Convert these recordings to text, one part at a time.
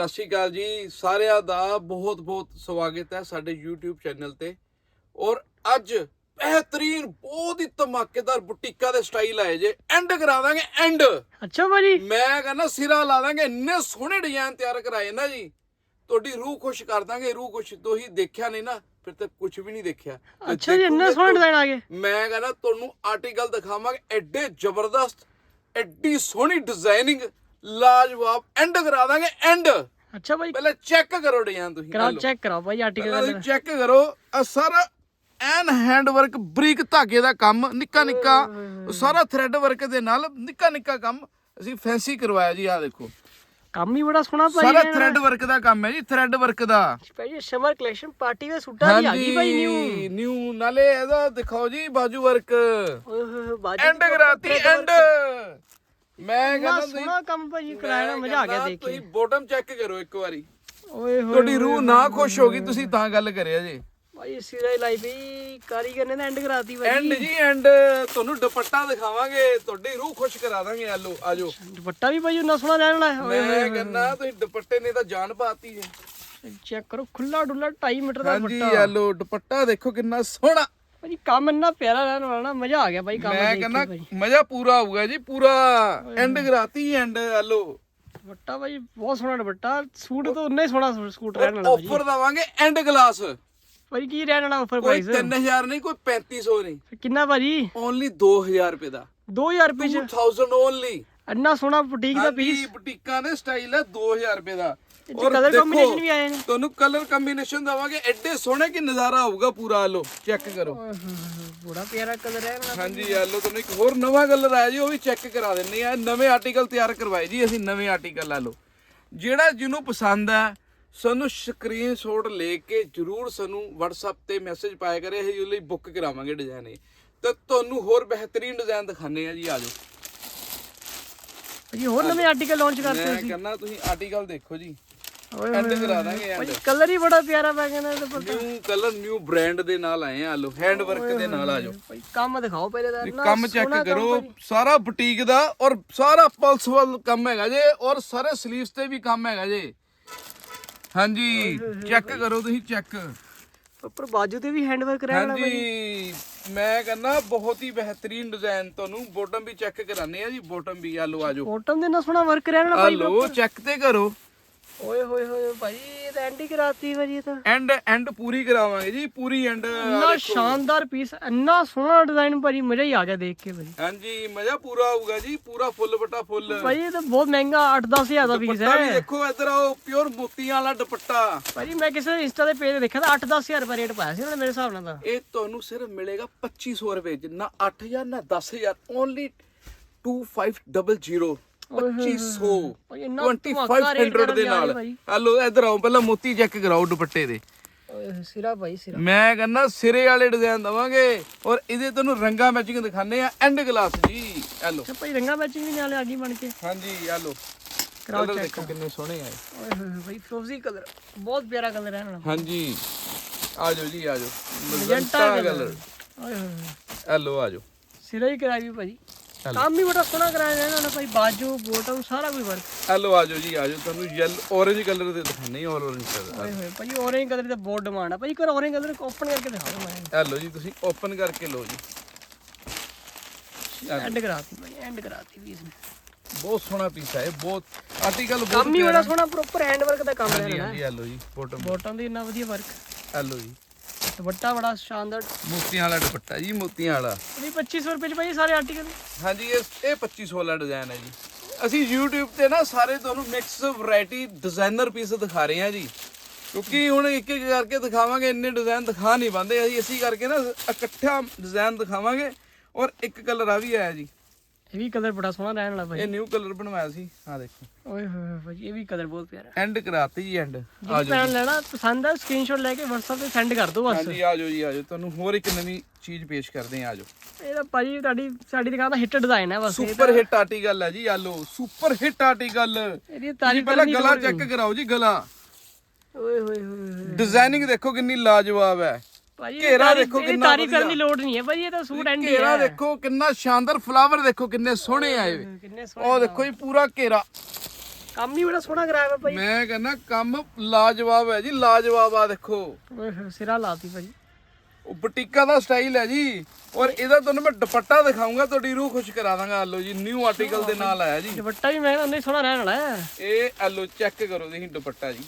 ਸਤਿ ਸ਼੍ਰੀ ਅਕਾਲ ਜੀ। ਸਾਰਿਆਂ ਦਾ ਬਹੁਤ ਬਹੁਤ ਸਵਾਗਤ ਹੈ ਸਾਡੇ YouTube ਚੈਨਲ ਤੇ। ਔਰ ਅੱਜ ਬਿਹਤਰੀਨ ਬਹੁਤ ਹੀ ਧਮਾਕੇਦਾਰ ਬੁਟੀਕਾ ਦੇ ਸਟਾਈਲ ਆਏ ਜੇ। ਐਂਡ ਕਰਾ ਦਾਂਗੇ ਐਂਡ। ਅੱਛਾ ਭਾਜੀ। ਮੈਂ ਕਹਿੰਦਾ ਸਿਰਾ ਲਾ ਦਾਂਗੇ। ਇੰਨੇ ਸੋਹਣੇ ਡਿਜ਼ਾਈਨ ਤਿਆਰ ਕਰਾਏ ਨਾ ਜੀ। ਤੁਹਾਡੀ ਰੂਹ ਖੁਸ਼ ਕਰ ਦਾਂਗੇ ਰੂਹ ਖੁਸ਼। ਤੁਸੀਂ ਦੇਖਿਆ ਨਹੀਂ ਨਾ ਫਿਰ ਤਾਂ ਕੁਝ ਵੀ ਨਹੀਂ ਦੇਖਿਆ। ਅੱਛਾ ਜੀ ਇੰਨੇ ਸੋਹਣੇ ਡਿਜ਼ਾਈਨ ਆ ਗਏ। ਮੈਂ ਕਹਿੰਦਾ ਤੁਹਾਨੂੰ ਆਰਟੀਕਲ ਦਿਖਾਵਾਂਗੇ। ਐਡੇ ਜ਼ਬਰਦਸਤ ਐਡੀ ਸੋਹਣੀ ਡਿਜ਼ਾਈਨਿੰਗ ਲਾਜਵਾਬ ਐਂਡ ਕਰਾ ਦਾਂਗੇ ਐਂਡ ਅੱਛਾ ਭਾਈ ਪਹਿਲਾਂ ਚੈੱਕ ਕਰੋ ਡਿਜ਼ਾਈਨ ਤੁਸੀਂ ਕਰਾਓ। ਚੈੱਕ ਕਰਾਓ ਭਾਈ ਆਰਟੀਕਲ ਚੈੱਕ ਕਰੋ ਆ ਸਾਰਾ ਐਨ ਹੈਂਡ ਵਰਕ ਬਰੀਕ ਧਾਗੇ ਦਾ ਕੰਮ ਨਿੱਕਾ ਨਿੱਕਾ ਸਾਰਾ ਥ੍ਰੈਡ ਵਰਕ ਦੇ ਨਾਲ ਨਿੱਕਾ ਨਿੱਕਾ ਕੰਮ ਅਸੀਂ ਫੈਂਸੀ ਕਰਵਾਇਆ ਜੀ ਆ ਦੇਖੋ। ਕੰਮ ਹੀ ਬੜਾ ਸੋਹਣਾ ਭਾਈ ਸਾਰਾ ਥ੍ਰੈਡ ਵਰਕ ਦਾ ਕੰਮ ਹੈ ਜੀ ਥ੍ਰੈਡ ਵਰਕ ਦਾ। ਭਾਈ ਸਮਰ ਕਲੈਕਸ਼ਨ ਪਾਰਟੀ ਦੇ ਸੂਟਾਂ ਦੀ ਆ ਗਈ ਭਾਈ ਨਿਊ ਨਿਊ ਨਾਲੇ ਇਹਦਾ ਦਿਖਾਓ ਜੀ ਬਾਜੂ ਵਰਕ ਓਏ ਹੋਏ ਬਾਜੀ ਐਂਡ ਕਰਾਤੀ ਐਂਡ ਮੈਂ ਕਹਿੰਦਾ ਤੁਸੀਂ ਸੋਹਣਾ ਕੰਮ ਭਾਜੀ ਕਰਾਇਆ ਨਾ ਮਜ਼ਾ ਆ ਗਿਆ ਦੇਖ ਤੁਸੀਂ ਬੋਟਮ ਚੈੱਕ ਕਰੋ ਇੱਕ ਵਾਰੀ। ਓਏ ਹੋਏ ਤੁਹਾਡੀ ਰੂਹ ਨਾ ਖੁਸ਼ ਹੋ ਗਈ ਤੁਸੀਂ ਤਾਂ ਗੱਲ ਕਰਿਆ ਜੀ। ਭਾਈ ਸਿਰੇ ਲਾਈਫ ਹੀ ਕਾਰੀਗਰ ਨੇ ਐਂਡ ਕਰਾਤੀ ਐਂਡ ਜੀ ਐਂਡ ਤੁਹਾਨੂੰ ਦੁਪੱਟਾ ਦਿਖਾਵਾਂਗੇ ਤੁਹਾਡੀ ਰੂਹ ਖੁਸ਼ ਕਰਾ ਦਾਂਗੇ ਆਲੋ ਆਜੋ। ਦੁਪੱਟਾ ਵੀ ਭਾਈ ਉਹਨਾਂ ਸੋਹਣਾ ਰਹਿਣ ਵਾਲਾ ਓਏ ਮੈਂ ਕਹਿੰਦਾ ਤੁਸੀਂ ਦੁਪੱਟੇ ਨੇ ਤਾਂ ਜਾਨ ਪਾਤੀ ਜੀ ਚੈੱਕ ਕਰੋ ਖੁੱਲਾ ਡੁੱਲਾ 2.5 ਮੀਟਰ ਦਾ ਹਾਂਜੀ ਦੁਪੱਟਾ। ਆਲੋ ਦੁਪੱਟਾ ਦੇਖੋ ਕਿੰਨਾ ਸੋਹਣਾ। ਭਾਜੀ ਕੰਮ ਇੰਨਾ ਪਿਆਰਾ ਰਹਿਣ ਵਾਲਾ ਨਾ ਮਜ਼ਾ ਆ ਗਿਆ ਭਾਈ ਕੰਮ ਮੈਂ ਦੇਖ ਕੇ ਕਹਿੰਦਾ ਮਜ਼ਾ ਪੂਰਾ ਆਊਗਾ ਜੀ ਪੂਰਾ ਐਂਡ ਕਰਾਤੀ ਐਂਡ ਆਲੋ ਦੁਪੱਟਾ ਭਾਈ ਬਹੁਤ ਸੋਹਣਾ ਦੁਪੱਟਾ ਸੂਟ ਤਾਂ ਉਨਾ ਹੀ ਸੋਹਣਾ ਸੂ- ਸੂਟ ਰਹਿਣ ਵਾਲਾ ਭਾਜੀ। ਆਫਰ ਦਵਾਂਗੇ ਐਂਡ ਗਲਾਸ ਭਾਜੀ ਕੀ ਰਹਿਣ ਵਾਲਾ ਆਫਰ ਕੋਈ ਪ੍ਰਾਈਸ 3000 ਨਹੀਂ ਕੋਈ 3500 ਨਹੀਂ। ਕਿੰਨਾ ਭਾਜੀ? ਓਨਲੀ 2000 ਰੁਪਏ ਦਾ। 2000 ਰੁਪਏ ਚ? 2000 ਓਨਲੀ ਇੰਨਾ ਸੋਹਣਾ ਬੁਟੀਕ ਦਾ ਪੀਸ ਬੁਟੀਕਾਂ ਦੇ ਸਟਾਈਲ ਹੈ 2000 ਰੁਪਏ ਦਾ। ਇਹ 'ਚ colour combination ਵੀ ਆਏ ਨੇ। ਤੁਹਾਨੂੰ ਕਲਰ ਕੰਬੀਨੇਸ਼ਨ ਦਵਾਂਗੇ ਐਡੇ ਸੋਹਣੇ ਕਿ ਨਜ਼ਾਰਾ ਆਊਗਾ ਪੂਰਾ ਲੋ ਚੈੱਕ ਕਰੋ। ਬੜਾ ਪਿਆਰਾ ਕਲਰ ਹੈ ਹਾਂਜੀ ਆ ਲੋ ਤੁਹਾਨੂੰ ਇੱਕ ਹੋਰ ਨਵਾਂ ਕਲਰ ਆਇਆ ਜੀ ਉਹ ਵੀ ਚੈੱਕ ਕਰਾ ਦਿੰਨੇ ਆ ਨਵੇਂ ਆਰਟੀਕਲ ਤਿਆਰ ਕਰਵਾਏ ਜੀ ਅਸੀਂ ਨਵੇਂ ਆਰਟੀਕਲ ਆ ਲੋ ਜਿਹੜਾ ਜਿਹਨੂੰ ਪਸੰਦ ਹੈ ਸਾਨੂੰ ਸਕਰੀਨਸ਼ਾਟ ਲੈ ਕੇ ਜਰੂਰ ਸਾਨੂੰ WhatsApp ਤੇ ਮੈਸੇਜ ਪਾਇਆ ਕਰੇ ਅਸੀਂ ਉਹਦੇ ਲਈ ਬੁੱਕ ਕਰਾਵਾਂਗੇ ਡਿਜ਼ਾਈਨ ਇਹ। ਤੇ ਤੁਹਾਨੂੰ ਹੋਰ ਬਿਹਤਰੀਨ ਡਿਜ਼ਾਈਨ ਦਿਖਾਣੇ ਆ ਜੀ ਆ ਜਾਓ ਭਾਜੀ ਹੋਰ ਨਵੇਂ ਆਰਟੀਕਲ ਲਾਂਚ ਕਰਤੇ ਮੈਂ ਕਹਿੰਦਾ ਤੁਸੀਂ ਆਰਟੀਕਲ ਦੇਖੋ ਜੀ। ਓਏ ਐਂਡ ਕਰਾ ਦਾਂਗੇ ਭਾਜੀ ਐਂਡ ਕਲਰ ਹੀ ਬੜਾ ਪਿਆਰਾ ਪੈ ਗਿਆ ਨਾ ਇਹਦੇ ਪਰ ਨਿਊ ਕਲਰ ਨਿਊ ਬ੍ਰਾਂਡ ਦੇ ਨਾਲ ਆਏ ਆ ਲੋ ਹੈਂਡ ਵਰਕ ਦੇ ਨਾਲ ਆ ਜਾਓ ਭਾਈ ਕੰਮ ਦਿਖਾਓ ਪਹਿਲੇ ਦਾ ਇਹ ਇੰਨਾ ਕੰਮ ਚੈੱਕ ਸੋਹਣਾ ਕੰਮ ਕਰੋ ਭਾਜੀ। ਸਾਰਾ ਬੁਟੀਕ ਦਾ ਔਰ ਸਾਰਾ ਪਲਸ ਵੱਲ ਕੰਮ ਹੈਗਾ ਜੇ ਔਰ ਸਾਰੇ ਸਲੀਵਸ ਤੇ ਵੀ ਕੰਮ ਹੈਗਾ ਜੇ। ਹਾਂਜੀ ਚੈੱਕ ਕਰੋ ਤੁਸੀਂ ਚੈੱਕ ਉੱਪਰ ਬਾਜੂ ਤੇ ਵੀ ਹੈਂਡ ਵਰਕ ਰਹਿਣ ਵਾਲਾ ਭਾਜੀ ਹਾਂਜੀ ਮੈਂ ਕਹਿੰਦਾ ਬਹੁਤ ਹੀ ਬਿਹਤਰੀਨ ਡਿਜ਼ਾਈਨ ਤੁਹਾਨੂੰ ਬੋਟਮ ਵੀ ਚੈੱਕ ਕਰਾਣੇ ਆ ਜੀ ਬੋਟਮ ਵੀ ਆ ਲੋ ਆ ਜਾਓ ਬੋਟਮ ਦੇ ਨਾਲ ਸੋਹਣਾ ਵਰਕ ਰਹਿਣ ਆ ਭਾਈ ਲੋ ਚੈੱਕ ਤੇ ਕਰੋ। ਓਏ ਹੋਏ ਹੋਏ ਭਾਈ ਇਹ ਤਾਂ ਐਂਟੀ ਕਰਾਤੀ ਭਾਜੀ ਇਹ ਤਾਂ। ਐਂਡ ਐਂਡ ਪੂਰੀ ਕਰਾਵਾਂਗੇ ਜੀ ਪੂਰੀ ਐਂਡ ਇੰਨਾ ਸ਼ਾਨਦਾਰ ਪੀਸ ਇੰਨਾ ਸੋਹਣਾ ਡਿਜ਼ਾਈਨ ਭਾਜੀ ਮਜ਼ਾ ਹੀ ਆ ਗਿਆ ਦੇਖ ਕੇ ਭਾਜੀ। ਹਾਂਜੀ ਮਜ਼ਾ ਪੂਰਾ ਆਊਗਾ ਜੀ ਪੂਰਾ ਫੁੱਲ ਬਟਾ ਫੁੱਲ। ਭਾਜੀ ਇਹ ਤਾਂ ਬਹੁਤ ਮਹਿੰਗਾ 8-10 ਹਜ਼ਾਰ ਦਾ ਪੀਸ ਦੁਪੱਟਾ ਵੀ ਹੈ। ਦੇਖੋ ਇੱਧਰ ਆਓ ਪਿਓਰ ਮੋਤੀਆਂ ਵਾਲਾ ਦੁਪੱਟਾ। ਭਾਜੀ ਮੈਂ ਕਿਸੇ ਇੰਸਟਾ ਦੇ ਪੇਜ ਤੇ ਦੇਖਿਆ ਤਾਂ 8-10 ਹਜ਼ਾਰ ਰੁਪਏ ਰੇਟ ਪਾਇਆ ਸੀ ਉਹਨਾਂ ਨੇ ਮੇਰੇ ਹਿਸਾਬ ਨਾਲ ਤਾਂ। ਇਹ ਤੁਹਾਨੂੰ ਸਿਰਫ ਮਿਲੇਗਾ 2500 ਰੁਪਏ ਚ ਨਾ 8000 ਨਾ 10000 ਓਨਲੀ 2500 2500 ਭਾਈ ਇੰਨਾ ਧਮਾਕਾ ਰੇਟ 2500 ਦੇ ਨਾਲ। ਭਾਈ ਹਲੋ ਇੱਧਰ ਆਓ ਪਹਿਲਾਂ ਮੋਤੀ ਚੈੱਕ ਕਰਾਓ ਦੁਪੱਟੇ ਦੇ। ਓਏ ਹੋਏ, ਸਿਰਾ ਭਾਈ ਸਿਰਾ। ਮੈਂ ਕਹਿੰਦਾ ਸਿਰੇ ਵਾਲੇ ਡਿਜ਼ਾਈਨ ਦਵਾਂਗੇ ਔਰ ਇਹਦੇ ਤੁਹਾਨੂੰ ਰੰਗਾ ਮੈਚਿੰਗ ਦਿਖਾਣੇ ਆ ਐਂਡ ਗਲਾਸ ਜੀ। ਹਲੋ। ਅੱਛਾ ਭਾਈ ਰੰਗਾ ਮੈਚਿੰਗ ਵੀ ਨਾਲੇ ਆ ਗਈ ਬਣ ਕੇ। ਹਾਂਜੀ ਹਲੋ। ਕਰਾਓ ਕਲਰ check। ਦੇਖੋ ਕਿੰਨੇ ਸੋਹਣੇ ਆਏ ਓਏ ਹੋਏ ਹੋਏ ਭਾਈ ਫਰੋਜ਼ੀ ਕਲਰ ਬਹੁਤ ਪਿਆਰਾ ਕਲਰ ਹੈ ਨਾ। ਹਾਂਜੀ। ਆ ਜਾਓ ਜੀ ਆ ਜਾਓ। ਮਜੰਟਾ ਮਜੰਟਾ ਕਲਰ ਕਲਰ ਓਏ ਹੋਏ ਹੋਏ ਹਲੋ ਆ ਜਾਓ। ਸਿਰਾ ਹੀ ਕਰਾਈ ਵੀ ਭਾਜੀ ਕੰਮ ਵੀ ਬੜਾ ਸੋਹਣਾ ਕਰਾਇਆ ਇਹਨਾਂ ਨੇ ਭਾਈ ਬਾਜੂ ਬੋਟਮ ਸਾਰਾ ਕੁਝ ਵਰਕ ਹਲੋ ਆ ਜਾਓ ਜੀ ਆ ਜਾਓ ਤੁਹਾਨੂੰ ਯੈਲ orange ਕਲਰ ਦੇ ਦਿਖਾਣੇ ਆ orange ਕਲਰ ਓਏ ਹੋਏ ਭਾਜੀ orange ਕਲਰ ਦਾ ਬਹੁਤ ਡਿਮਾਂਡ ਆ। ਭਾਜੀ ਕਰ orange ਕਲਰ ਓਪਨ ਕਰਕੇ ਦਿਖਾਓ ਮੈਂ ਹੈਲੋ ਜੀ ਤੁਸੀਂ ਓਪਨ ਕਰਕੇ ਲਓ ਜੀ। ਐਂਡ ਕਰਾਤੀ ਭਾਈ ਐਂਡ ਕਰਾਤੀ ਵੀ ਇਸਨੇ ਬਹੁਤ ਸੋਹਣਾ ਪੀਸ ਹੈ ਬਹੁਤ ਆਰਟੀਕਲ ਬਹੁਤ ਕੰਮ ਹੀ ਬੜਾ ਸੋਹਣਾ ਪ੍ਰੋਪਰ ਹੈਂਡ ਵਰਕ ਦਾ ਕੰਮ ਹੈ ਹਾਂਜੀ ਹੈਲੋ ਜੀ ਬੋਟਮ ਬੋਟਮ ਦੀ ਇੰਨਾ ਵਧੀਆ ਵਰਕ ਹੈਲੋ ਜੀ। ਦੁਪੱਟਾ ਬੜਾ ਸ਼ਾਨਦਾਰ। ਮੋਤੀਆਂ ਵਾਲਾ ਦੁਪੱਟਾ ਜੀ ਮੋਤੀਆਂ ਵਾਲਾ। ਵੀ 2500 ਰੁਪਏ ਚ ਭਾਈ ਸਾਰੇ ਆਰਟੀਕਲ ਹਾਂਜੀ ਇਹ ਇਹ 2500 ਵਾਲਾ ਡਿਜ਼ਾਈਨ ਹੈ ਜੀ। ਅਸੀਂ YouTube ਤੇ ਨਾ ਸਾਰੇ ਤੁਹਾਨੂੰ ਮਿਕਸ ਵੈਰਾਈਟੀ ਡਿਜ਼ਾਈਨਰ ਪੀਸ ਦਿਖਾ ਰਹੇ ਹਾਂ ਜੀ। ਕਿਉਂਕਿ ਹੁਣ ਇੱਕ ਇੱਕ ਕਰਕੇ ਦਿਖਾਵਾਂਗੇ ਇੰਨੇ ਡਿਜ਼ਾਈਨ ਦਿਖਾ ਨਹੀਂ ਬੰਦੇ ਅਸੀਂ ਅਸੀਂ ਕਰਕੇ ਨਾ ਇਕੱਠਾ ਡਿਜ਼ਾਈਨ ਦਿਖਾਵਾਂਗੇ ਔਰ ਇੱਕ ਕਲਰ ਆ ਵੀ ਆਇਆ ਜੀ। ਇਹ ਵੀ ਕਲਰ ਬੜਾ ਸੋਹਣਾ ਰਹਿਣ ਵਾਲਾ ਭਾਈ ਇਹ ਨਿਊ ਕਲਰ ਬਣਵਾਇਆ ਸੀ। ਆ ਦੇਖੋ। ਓਏ ਹੋਏ ਹੋਏ ਭਾਜੀ ਇਹ ਵੀ ਕਲਰ ਬਹੁਤ ਪਿਆਰਾ। ਐਂਡ ਕਰਾਤੀ ਜੀ ਐਂਡ ਜੀ ਪੈਨ ਲੈਣਾ ਪਸੰਦ ਹੈ ਸਕਰੀਨਸ਼ਾਟ ਲੈ ਕੇ WhatsApp ਤੇ ਸੈਂਡ ਕਰ ਦਿਓ ਬਸ। ਹਾਂਜੀ ਆ ਜਾਓ ਜੀ ਆ ਜਾਓ ਤੁਹਾਨੂੰ ਹੋਰ ਇੱਕ ਨਵੀਂ ਚੀਜ਼ ਪੇਸ਼ ਕਰਦੇ ਹਾਂ ਆ ਜਾਓ ਇਹ ਤਾਂ ਭਾਜੀ ਤੁਹਾਡੀ ਸਾਡੀ ਦੁਕਾਨ ਦਾ ਹਿੱਟ ਡਿਜ਼ਾਈਨ ਹੈ ਬਸ ਇਹ ਸੁਪਰ ਹਿੱਟ ਆਰਟੀਕਲ ਹੈ ਜੀ ਆ ਲਓ ਸੁਪਰ ਹਿੱਟ ਆਰਟੀਕਲ ਇਹਦੀ ਤਾਰੀਫ ਪਹਿਲਾਂ ਗਲਾ ਚੈੱਕ ਕਰਾਓ ਜੀ ਗਲਾ। ਓਏ ਹੋਏ ਹੋਏ ਡਿਜ਼ਾਈਨਿੰਗ ਦੇਖੋ ਕਿੰਨੀ ਲਾਜਵਾਬ ਹੈ। ਭਾਜੀ ਘੇਰਾ ਦੇਖੋ ਕਿੰਨਾ ਤਾਰੀਫ ਕਰਨ। ਦੀ ਲੋੜ ਨਹੀਂ ਹੈ ਭਾਜੀ ਇਹ ਤਾਂ ਸੂਟ ਐਂਡ ਹੀ ਘੇਰਾ ਦੇਖੋ ਕਿੰਨਾ ਸ਼ਾਨਦਾਰ ਫਲਾਵਰ ਦੇਖੋ ਕਿੰਨੇ ਸੋਹਣੇ ਆਏ ਵੇ। ਕਿੰਨੇ ਸੋਹਣੇ ਉਹ ਦੇਖੋ ਜੀ ਪੂਰਾ ਘੇਰਾ। ਕੰਮ ਹੀ ਬੜਾ ਸੋਹਣਾ ਕਰਾਇਆ ਭਾਈ ਮੈਂ ਕਹਿੰਦਾ ਕੰਮ ਲਾਜਵਾਬ ਹੈ ਜੀ ਲਾਜਵਾਬ ਆ ਦੇਖੋ। ਸਿਰਾ ਲਾਤੀ ਭਾਈ ਉਹ ਬੁਟੀਕਾ ਦਾ ਸਟਾਈਲ ਹੈ ਜੀ। ਔਰ ਇਹਦਾ ਤੁਹਾਨੂੰ ਮੈਂ ਦੁਪੱਟਾ ਦਿਖਾਉਂਗਾ ਤੁਹਾਡੀ ਰੂਹ ਖੁਸ਼ ਕਰਾ ਦਾਂਗਾ। ਆਲੋ ਜੀ ਨਿਊ ਆਰਟੀਕਲ ਦੇ ਨਾਲ ਆਇਆ ਜੀ। ਦੁਪੱਟਾ ਵੀ ਮੈਂ ਕਹਿੰਦਾ ਨਹੀਂ ਸੋਹਣਾ ਰਹਿਣ ਵਾਲਾ ਹੈ। ਇਹ ਆਲੋ ਚੈੱਕ ਕਰੋ ਤੁਸੀਂ ਦੁਪੱਟਾ ਜੀ।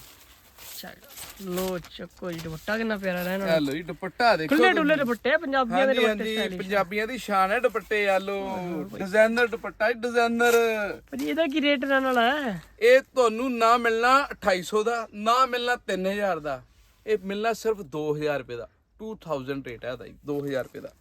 ਚੱਲ ਲੋ ਚੱਕੋ ਜੀ ਦੁਪੱਟਾ ਕਿੰਨਾ ਪਿਆਰਾ ਰਹਿਣ ਵਾਲਾ। ਆਲੋ ਜੀ ਦੁਪੱਟਾ ਦੇਖੋ ਖੁੱਲੇ ਡੁੱਲੇ ਦੁਪੱਟੇ ਆ, ਪੰਜਾਬੀਆਂ ਦੇ ਦੁਪੱਟੇ ਹਾਂਜੀ ਪੰਜਾਬੀਆਂ ਦੀ ਸ਼ਾਨ ਹੈ ਦੁਪੱਟੇ ਡਿਜ਼ਾਈਨਰ ਦੁਪੱਟਾ ਜੀ ਡਿਜ਼ਾਈਨਰ ਭਾਜੀ ਇਹਦਾ ਕੀ ਰੇਟ ਰਹਿਣ ਵਾਲਾ ਹੈ? ਇਹ ਤੁਹਾਨੂੰ ਨਾ ਮਿਲਣਾ 2800 ਦਾ ਨਾ ਮਿਲਣਾ 3000 ਦਾ। ਇਹ ਮਿਲਣਾ ਸਿਰਫ 2000 ਰੁਪਏ ਦਾ। 2000 ਰੇਟ ਹੈ ਇਹਦਾ ਜੀ 2000 ਰੁਪਏ ਦਾ।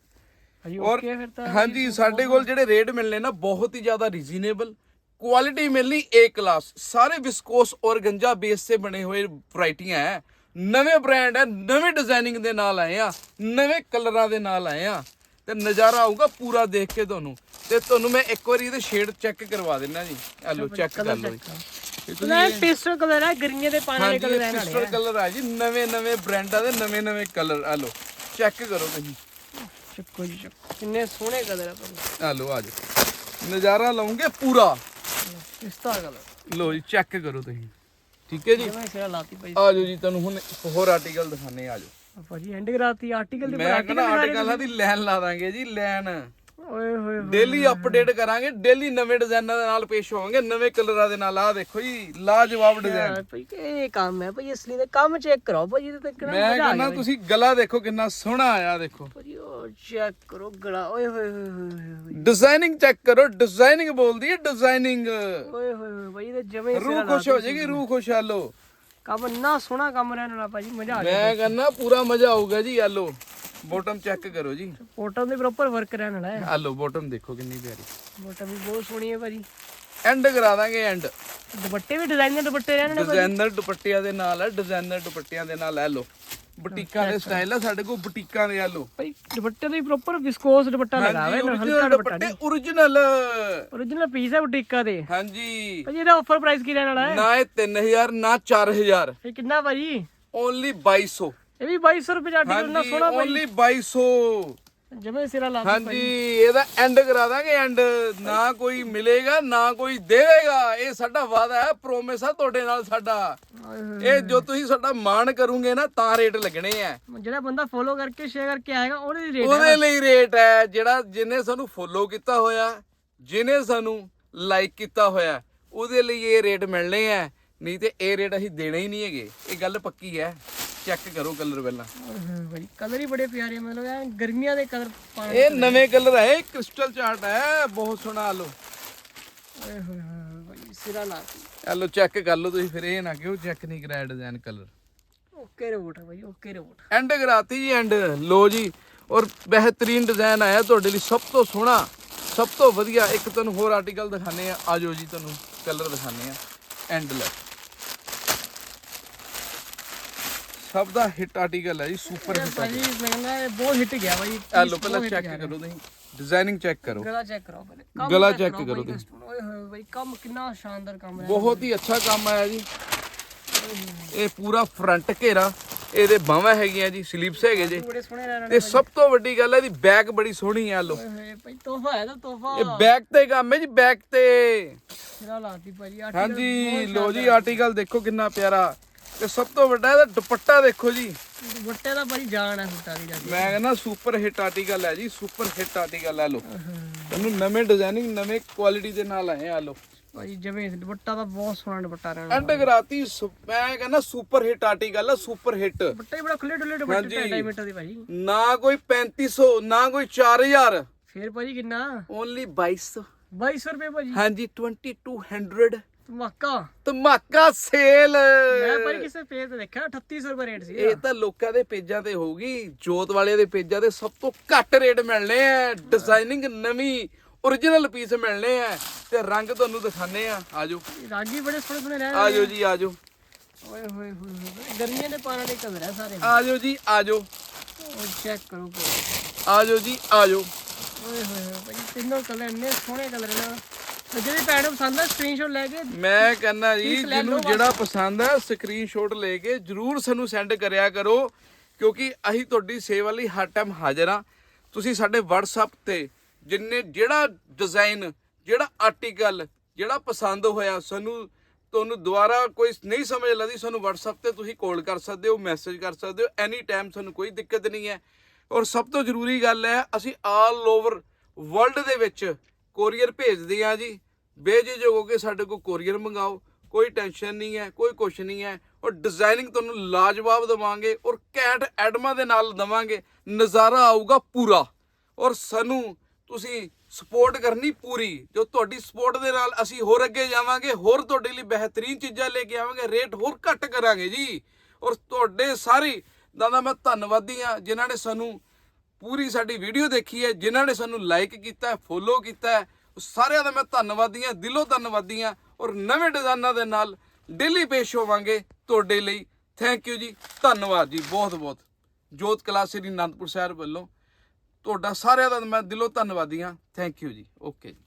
ਔਰ ਤਾਂ ਹਾਂਜੀ ਸਾਡੇ ਕੋਲ ਜਿਹੜੇ ਰੇਟ ਮਿਲਨੇ ਨਾ ਬਹੁਤ ਹੀ ਜ਼ਿਆਦਾ ਰੀਜ਼ਨੇਬਲ ਕੁਆਲਿਟੀ ਮਿਲਣੀ A ਕਲਾਸ ਸਾਰੇ ਵਿਸਕੋਸ ਔਰ ਗੰਜਾ ਬੇਸ ਤੇ ਬਣੇ ਹੋਏ ਵੈਰਾਈਟੀਆਂ ਹੈ ਨਵੇਂ ਬ੍ਰਾਂਡ ਹੈ ਨਵੇਂ ਡਿਜ਼ਾਈਨਿੰਗ ਦੇ ਨਾਲ ਆਏ ਆ ਨਵੇਂ ਕਲਰਾਂ ਦੇ ਨਾਲ ਆਏ ਆ। ਤੇ ਨਜ਼ਾਰਾ ਆਊਗਾ ਪੂਰਾ ਦੇਖ ਕੇ ਤੁਹਾਨੂੰ। ਤੇ ਤੁਹਾਨੂੰ ਮੈਂ ਇੱਕ ਵਾਰੀ ਇਹਦੇ ਸ਼ੇਡ ਚੈੱਕ ਕਰਵਾ ਦਿੰਦਾ ਜੀ। ਆ ਲਓ ਚੈੱਕ ਕਰ ਲਓ ਜੀ। ਨਾ ਪੇਸਟਲ ਕਲਰ ਹੈ ਗਰਮੀਆਂ ਦੇ ਪਾਣੀ ਵਾਲੇ ਕਲਰ ਵਾਲੇ ਪਿਸਟਲ ਕਲਰ ਆ ਜੀ। ਨਵੇਂ ਨਵੇਂ ਬ੍ਰਾਂਡਾਂ ਦੇ ਨਵੇਂ ਨਵੇਂ ਕਲਰ ਆ ਲਓ ਚੈੱਕ ਕਰੋ ਤੁਸੀਂ। ਚੱਕੋ ਜੀ ਕਿੰਨੇ ਸੋਹਣੇ ਕਲਰ ਆ ਆ ਲਓ ਆ ਜਾਓ। ਨਜ਼ਾਰਾ ਲਓਗੇ ਪੂਰਾ। ਪਿਸਤਾ ਕਲਰ ਲੋ ਜੀ ਚੈੱਕ ਕਰੋ ਤੁਸੀਂ। ਠੀਕ ਹੈ ਜੀ? ਜਿਵੇਂ ਸਿਰਾ ਲਾਤੀ ਭਾਈ। ਆ ਜਾਓ ਜੀ ਤੁਹਾਨੂੰ ਹੁਣ ਇੱਕ ਹੋਰ ਆਰਟੀਕਲ ਦਿਖਾਣੇ ਆ ਜਾਓ। ਭਾਜੀ ਐਂਡ ਕਰਾਤੀ ਆਰਟੀਕਲ ਦੇ ਮੈਂ ਕਹਿੰਦਾ ਆਰਟੀਕਲਾਂ ਦੀ ਲਾਈਨ ਲਾ ਦਾਂਗੇ ਜੀ ਲਾਈਨ ਓਏ ਹੋਏ ਡੇਲੀ ਅਪਡੇਟ ਕਰਾਂਗੇ ਡੇਲੀ ਨਵੇਂ ਡਿਜ਼ਾਈਨਾਂ ਦੇ ਨਾਲ ਪੇਸ਼ ਹੋਵਾਂਗੇ ਨਵੇਂ ਕਲਰਾਂ ਦੇ ਨਾਲ। ਆ ਦੇਖੋ ਜੀ ਲਾਜਵਾਬ ਡਿਜ਼ਾਈਨ। ਯਾਰ ਭਾਈ ਇਹ ਕੰਮ ਹੈ ਭਾਈ ਅਸਲੀ ਦਾ ਕੰਮ ਚੈੱਕ ਕਰੋ ਇਹਦੇ ਤੇ ਕਿਹੜਾ ਮੈਂ ਮਜ਼ਾ ਆ ਕਹਿੰਦਾ ਗਿਆ ਤੁਸੀਂ ਗਲਾ ਦੇਖੋ ਕਿੰਨਾ ਸੋਹਣਾ ਆਇਆ ਦੇਖੋ। ਭਾਜੀ ਉਹ ਚੈੱਕ ਕਰੋ ਗਲਾ। ਓਏ ਹੋਏ ਹੋਏ ਹੋਏ ਹੋਏ ਡਿਜ਼ਾਈਨਿੰਗ ਚੈੱਕ ਕਰੋ ਡਿਜ਼ਾਈਨਿੰਗ ਬੋਲਦੀ ਹੈ ਡਿਜ਼ਾਈਨਿੰਗ ਓਏ ਹੋਏ ਹੋਏ ਭਾਈ ਇਹਦੇ ਜਮੇ ਰੂਹ ਖੁਸ਼ ਹੋ ਜਾਏਗੀ ਰੂਹ ਖੁਸ਼ ਆ ਕੰਮ ਇੰਨਾ ਸੋਹਣਾ ਕੰਮ ਰਹਿਣ ਵਾਲਾ ਭਾਜੀ ਮਜ਼ਾ ਆ ਗਿਆ ਮੈਂ ਕਹਿੰਦਾ ਪੂਰਾ ਮਜ਼ਾ ਆਊਗਾ ਜੀ ਆ ਬੋਟਮ ਚੈੱਕ ਕਰੋ ਜੀ। ਫੋਟੋ ਦੇ ਪ੍ਰੋਪਰ ਵਰਕ ਰਹਿਣ ਵਾਲਾ ਹੈ। ਆ ਬੋਟਮ ਦੇਖੋ ਕਿੰਨੀ ਪਿਆਰੀ। ਫੋਟੋ ਵੀ ਬਹੁਤ ਸੋਹਣੀ ਹੈ ਭਾਜੀ। ਐਂਡ ਕਰਾ ਦਾਂਗੇ ਐਂਡ ਦੁਪੱਟੇ ਵੀ ਡਿਜ਼ਾਈਨਰ ਦੁਪੱਟੇ ਰਹਿਣ ਵਾਲੇ ਡਿਜ਼ਾਈਨਰ ਦੁਪੱਟਿਆਂ ਦੇ ਨਾਲ ਹੈ ਡਿਜ਼ਾਈਨਰ ਦੁਪੱਟਿਆਂ ਦੇ ਨਾਲ ਲੈ ਲਓ। ਬੁਟੀਕਾਂ ਦੇ ਸਟਾਈਲ ਆ ਸਾਡੇ ਕੋਲ ਬੁਟੀਕਾਂ ਦੇ ਆ ਭਾਈ ਦੁਪੱਟੇ ਦਾ ਪ੍ਰੋਪਰ ਵਿਸਕੋਸ ਦੁਪੱਟਾ ਲਗਾ ਹੋਇਆ ਨਾ ਹਲਕਾ ਦੁਪੱਟਾ ਦੁਪੱਟੇ origignal origignal ਪੀਸ ਹੈ ਬੁਟੀਕਾ ਦੇ। ਹਾਂਜੀ। ਭਾਜੀ ਇਹਦਾ ਆਫਰ ਪ੍ਰਾਈਸ ਕੀ ਰਹਿਣ ਵਾਲਾ ਹੈ? ਨਾ ਇਹ 3000 ਨਾ 4000 ਇਹ ਕਿੰਨਾ ਭਾਜੀ? ਓਨਲੀ 2200 ਇਹ ਵੀ 2200 ਰੁਪਏ ਦਾ ਆਰਟੀਕਲ ਇੰਨਾ ਹਾਂਜੀ ਸੋਹਣਾ ਭਾਈ ਓਨਲੀ 2200 ਜਮੇ ਸਿਰਾ ਲਾ ਹਾਂਜੀ ਇਹਦਾ ਐਂਡ ਕਰਾ ਦਾਂਗੇ ਐਂਡ ਨਾ ਕੋਈ ਮਿਲੇਗਾ ਨਾ ਕੋਈ ਦੇਵੇਗਾ। ਇਹ ਸਾਡਾ ਵਾਅਦਾ ਹੈ ਪ੍ਰੋਮਿਸ ਆ ਤੁਹਾਡੇ ਨਾਲ ਸਾਡਾ। ਇਹ ਜੋ ਤੁਸੀਂ ਸਾਡਾ ਮਾਣ ਕਰੋਗੇ ਨਾ ਤਾਂ ਰੇਟ ਲੱਗਣੇ ਆ। ਜਿਹੜਾ ਬੰਦਾ ਫੋਲੋ ਕਰਕੇ ਸ਼ੇਅਰ ਕਰਕੇ ਆਏਗਾ ਉਹਦੇ ਦੀ ਰੇਟ ਉਹਦੇ ਲਈ ਰੇਟ ਹੈ ਜਿਹੜਾ ਜਿਹਨੇ ਸਾਨੂੰ ਫੋਲੋ ਕੀਤਾ ਹੋਇਆ ਜਿਹਨੇ ਸਾਨੂੰ ਲਾਈਕ ਕੀਤਾ ਹੋਇਆ ਉਹਦੇ ਲਈ ਇਹ ਰੇਟ ਮਿਲਣੇ ਆ। ਨਹੀਂ ਤੇ ਇਹ ਰੇਟ ਅਸੀਂ ਦੇਣੇ ਹੀ ਨਹੀਂ ਹੈਗੇ। ਇਹ ਗੱਲ ਪੱਕੀ ਹੈ। ਚੈੱਕ ਕਰੋ ਕਲਰ ਪਹਿਲਾਂ। ਭਾਈ ਕਲਰ ਹੀ ਬੜੇ ਪਿਆਰੇ ਆ, ਮਤਲਬ ਐਨ ਗਰਮੀਆਂ ਦੇ ਕਲਰ ਪਾਣ ਇਹ ਨਵੇਂ ਕਲਰ ਹੈ ਕ੍ਰਿਸਟਲ ਚਾਰਟ ਹੈ ਬਹੁਤ ਸੋਹਣਾ ਆ ਲਓ। ਓਏ ਹੋਏ ਹੋਏ ਸਿਰਾ ਲਾਤੀ। ਚੈੱਕ ਕਰ ਲਓ ਤੁਸੀਂ ਫਿਰ ਇਹ ਨਾ ਕਿਉਂ ਚੈੱਕ ਨਹੀਂ ਕਰਾਇਆ ਡਿਜ਼ਾਈਨ ਕਲਰ ਓਕੇ ਰਿਪੋਰਟ ਹੈ ਭਾਈ ਓਕੇ ਰਿਪੋਰਟ ਐਂਡ ਕਰਾਤੀ ਜੀ ਐਂਡ ਲੋ ਜੀ ਔਰ ਬਿਹਤਰੀਨ ਡਿਜ਼ਾਈਨ ਆਇਆ ਤੁਹਾਡੇ ਲਈ ਸਭ ਤੋਂ ਸੋਹਣਾ ਸਭ ਤੋਂ ਵਧੀਆ। ਇੱਕ ਤੁਹਾਨੂੰ ਹੋਰ ਆਰਟੀਕਲ ਦਿਖਾਣੇ ਆ ਆਜੋ ਜੀ ਤੁਹਾਨੂੰ ਕਲਰ ਦਿਖਾਣੇ ਆ ਐਂਡ ਲੈ। ਸਭ ਦਾ ਹਿੱਟ ਆਰਟੀਕਲ ਹੈ ਜੀ ਸੁਪਰ ਹਿੱਟ ਭਾਜੀ ਕਹਿੰਦਾ ਇਹ ਬਹੁਤ ਹਿੱਟ ਗਿਆ ਭਾਈ ਆ ਲੋ ਪਹਿਲਾਂ ਚੈੱਕ ਕਰੋ ਤੁਸੀਂ। ਡਿਜ਼ਾਈਨਿੰਗ ਚੈੱਕ ਕਰੋ। ਗਲਾ ਚੈੱਕ ਕਰੋ ਪਹਿਲੇ। ਗਲਾ ਭਾਈ ਕਰੋ ਤੁਸੀਂ। ਓਏ ਹੋਏ ਭਾਈ ਕੰਮ ਕਿੰਨਾ ਸ਼ਾਨਦਾਰ ਕੰਮ ਹੈ। ਬਹੁਤ ਹੀ ਅੱਛਾ ਕੰਮ ਆਇਆ ਜੀ। ਇਹ ਪੂਰਾ ਫਰੰਟ ਘੇਰਾ। ਇਹਦੇ ਬਾਹਾਂ ਹੈਗੀਆਂ ਜੀ ਸਲੀਪਸ ਹੈਗੇ ਜੀ। ਤੇ ਸਭ ਤੋਂ ਵੱਡੀ ਗੱਲ ਹੈ ਇਹਦੀ ਬੈਕ ਬੜੀ ਸੋਹਣੀ ਆ ਲੋ ਓਏ ਹੋਏ ਭਾਈ ਤੋਹਫਾ ਹੈ ਤਾਂ ਤੋਹਫਾ। ਇਹ ਬੈਕ ਤੇ ਕੰਮ ਹੈ ਜੀ ਬੈਕ ਤੇ। ਸਿਰਾ ਲਾਤੀ ਭਾਜੀ article ਹਾਂਜੀ ਲੋ ਜੀ ਆਰਟੀਕਲ ਦੇਖੋ ਕਿੰਨਾ ਪਿਆਰਾ। ਤੇ ਸਭ ਤੋਂ ਵੱਡਾ ਇਹਦਾ ਦੁਪੱਟਾ ਦੇਖੋ ਜੀ। ਦੁਪੱਟੇ ਦਾ ਭਾਈ ਜਾਨ ਹੈ ਸੁੱਟਾ ਦੀ ਜਾਂਦੀ ਮੈਂ ਕਹਿੰਦਾ ਸੁਪਰ ਹਿੱਟ ਆਰਟੀਕਲ ਹੈ ਜੀ ਸੁਪਰ ਹਿੱਟ ਆਰਟੀਕਲ ਹੈ ਲੋ ਤੁਹਾਨੂੰ ਨਵੇਂ ਡਿਜ਼ਾਈਨਿੰਗ ਨਵੇਂ ਕੁਆਲਿਟੀ ਦੇ ਨਾਲ ਆਏ ਆ ਲੋ ਭਾਈ ਜਿਵੇਂ ਦੁਪੱਟਾ ਤਾਂ ਬਹੁਤ ਸੋਹਣਾ ਦੁਪੱਟਾ ਰਹਿਣਾ ਐਂਡ ਕਰਾਤੀ ਸੁ- ਮੈਂ ਕਹਿੰਦਾ ਸੁਪਰ ਹਿੱਟ ਆਰਟੀਕਲ ਹੈ ਸੁਪਰ ਹਿੱਟ। ਦੁਪੱਟਾ ਹੀ ਬੜਾ ਖੁੱਲੇ ਡੁੱਲੇ ਦੁਪੱਟੇ ਹਾਂਜੀ। 2.5 ਮੀਟਰ ਦੀ ਭਾਜੀ ਨਾ ਕੋਈ 3500 ਨਾ ਕੋਈ 4000 ਫੇਰ ਭਾਜੀ ਕਿੰਨਾ? ਓਨਲੀ 2200 2200 ਰੁਪਏ ਭਾਜੀ। ਹਾਂਜੀ 2200 ਧਮਾਕਾ। ਧਮਾਕਾ ਸੇਲ। ਮੈਂ ਭਾਜੀ ਕਿਸੇ ਪੇਜ ਤੇ ਦੇਖਿਆ 3800 ਰੁਪਏ ਰੇਟ ਸੀ। ਇਹ ਤਾਂ ਲੋਕਾਂ ਦੇ ਪੇਜਾਂ ਤੇ ਹੋਊਗੀ ਜੋਤ ਵਾਲਿਆਂ ਦੇ ਪੇਜਾਂ ਤੇ ਸਭ ਤੋਂ ਘੱਟ ਰੇਟ ਮਿਲਣੇ ਆ। ਡਿਜ਼ਾਈਨਿੰਗ ਨਵੀਂ origignal ਪੀਸ ਮਿਲਣੇ ਆ। ਤੇ ਰੰਗ ਤੁਹਾਨੂੰ ਦਿਖਾਣੇ ਆ। ਆਜੋ। ਰਾਗੀ ਬੜੇ ਸੋਹਣੇ ਸੋਹਣੇ ਰਹਿ ਆਜੋ ਜੀ ਆਜੋ। ਓਏ ਹੋਏ ਹੋਏ ਗਰਮੀਆਂ ਦੇ ਪਾਣਾ ਦੇ ਕਲਰ ਹੈ ਸਾਰੇ। ਆਜੋ ਜੀ ਆਜੋ। ਉਹ ਚੈੱਕ ਕਰੋ। ਆਜੋ ਜੀ ਆਜੋ। ਓਏ ਹੋਏ ਹੋਏ ਭਾਈ ਤਿੰਨੋਂ ਕਲਰ ਇੰਨੇ ਸੋਹਣੇ ਕਲਰ ਨੇ। ਜਿਹੜੀ ਭੈਣ ਨੂੰ ਪਸੰਦ ਆ ਸਕਰੀਨਸ਼ਾਟ ਲੈ ਕੇ ਮੈਂ ਕਹਿੰਦਾ ਜੀ Please ਲੈ ਜਿਹਨੂੰ ਜਿਹੜਾ ਪਸੰਦ ਹੈ ਸਕਰੀਨਸ਼ਾਟ ਲੈ ਕੇ ਜਰੂਰ ਸਾਨੂੰ ਸੈਂਡ ਕਰਿਆ ਕਰੋ ਕਿਉਂਕਿ ਅਸੀਂ ਤੁਹਾਡੀ ਸੇਵਾ ਲਈ ਹਰ ਟਾਈਮ ਹਾਜ਼ਰ ਆ ਤੁਸੀਂ ਸਾਡੇ WhatsApp ਤੇ ਜਿੰਨੇ ਜਿਹੜਾ ਡਿਜ਼ਾਈਨ ਜਿਹੜਾ ਆਰਟੀਕਲ ਜਿਹੜਾ ਪਸੰਦ ਹੋਇਆ ਸਾਨੂੰ ਤੁਹਾਨੂੰ ਦੁਬਾਰਾ ਕੋਈ ਨਹੀਂ ਸਮਝ ਲੱਗਦੀ ਸਾਨੂੰ WhatsApp ਤੇ ਤੁਸੀਂ ਕਾਲ ਕਰ ਸਕਦੇ ਹੋ ਮੈਸੇਜ ਕਰ ਸਕਦੇ ਹੋ ਐਨੀ ਟਾਈਮ ਸਾਨੂੰ ਕੋਈ ਦਿੱਕਤ ਨਹੀਂ ਹੈ। ਔਰ ਸਭ ਤੋਂ ਜ਼ਰੂਰੀ ਗੱਲ ਹੈ ਅਸੀਂ ਆਲ ਓਵਰ ਵਰਲਡ ਦੇ ਵਿੱਚ ਕੋਰੀਅਰ ਭੇਜਦੇ ਆ ਜੀ। ਬੇਝਿਜਕ ਹੋ ਕੇ ਸਾਡੇ ਕੋਲ ਕੋਰੀਅਰ ਮੰਗਾਓ। ਕੋਈ ਟੈਨਸ਼ਨ ਨਹੀਂ ਹੈ, ਕੋਈ ਕੁਛ ਨਹੀਂ ਹੈ। ਔਰ ਡਿਜ਼ਾਈਨਿੰਗ ਤੁਹਾਨੂੰ ਲਾਜਵਾਬ ਦਵਾਂਗੇ ਔਰ ਕੈਂਟ ਐਡਮਾਂ ਦੇ ਨਾਲ ਦਵਾਂਗੇ। ਨਜ਼ਾਰਾ ਆਊਗਾ ਪੂਰਾ। ਔਰ ਸਾਨੂੰ ਤੁਸੀਂ ਸਪੋਰਟ ਕਰਨੀ ਪੂਰੀ। ਜੋ ਤੁਹਾਡੀ ਸਪੋਰਟ ਦੇ ਨਾਲ ਅਸੀਂ ਹੋਰ ਅੱਗੇ ਜਾਵਾਂਗੇ, ਹੋਰ ਤੁਹਾਡੇ ਲਈ ਬਿਹਤਰੀਨ ਚੀਜ਼ਾਂ ਲੈ ਕੇ ਆਵਾਂਗੇ ਰੇਟ ਹੋਰ ਘੱਟ ਕਰਾਂਗੇ ਜੀ। ਔਰ ਤੁਹਾਡੇ ਸਾਰੇ ਦਾ ਮੈਂ ਧੰਨਵਾਦੀ ਆ ਜਿਨ੍ਹਾਂ ਨੇ ਸਾਨੂੰ ਪੂਰੀ ਸਾਡੀ ਵੀਡੀਓ ਦੇਖੀ ਹੈ, ਜਿਨ੍ਹਾਂ ਨੇ ਸਾਨੂੰ ਲਾਈਕ ਕੀਤਾ ਫੋਲੋ ਕੀਤਾ ਸਾਰਿਆਂ ਦਾ ਮੈਂ ਧੰਨਵਾਦੀ ਹਾਂ, ਦਿਲੋਂ ਧੰਨਵਾਦੀ ਹਾਂ ਔਰ ਨਵੇਂ ਡਿਜ਼ਾਈਨਾਂ ਦੇ ਨਾਲ ਡੇਲੀ ਪੇਸ਼ ਹੋਵਾਂਗੇ ਤੁਹਾਡੇ ਲਈ। ਥੈਂਕ ਯੂ ਜੀ, ਧੰਨਵਾਦ ਜੀ, ਬਹੁਤ ਬਹੁਤ। ਜੋਤ ਕਲਾਸ ਸ੍ਰੀ ਅਨੰਦਪੁਰ ਸਾਹਿਬ ਵੱਲੋਂ ਤੁਹਾਡਾ ਸਾਰਿਆਂ ਦਾ ਮੈਂ ਦਿਲੋਂ ਧੰਨਵਾਦੀ ਹਾਂ। ਥੈਂਕ ਯੂ ਜੀ ਓਕੇ ਜੀ।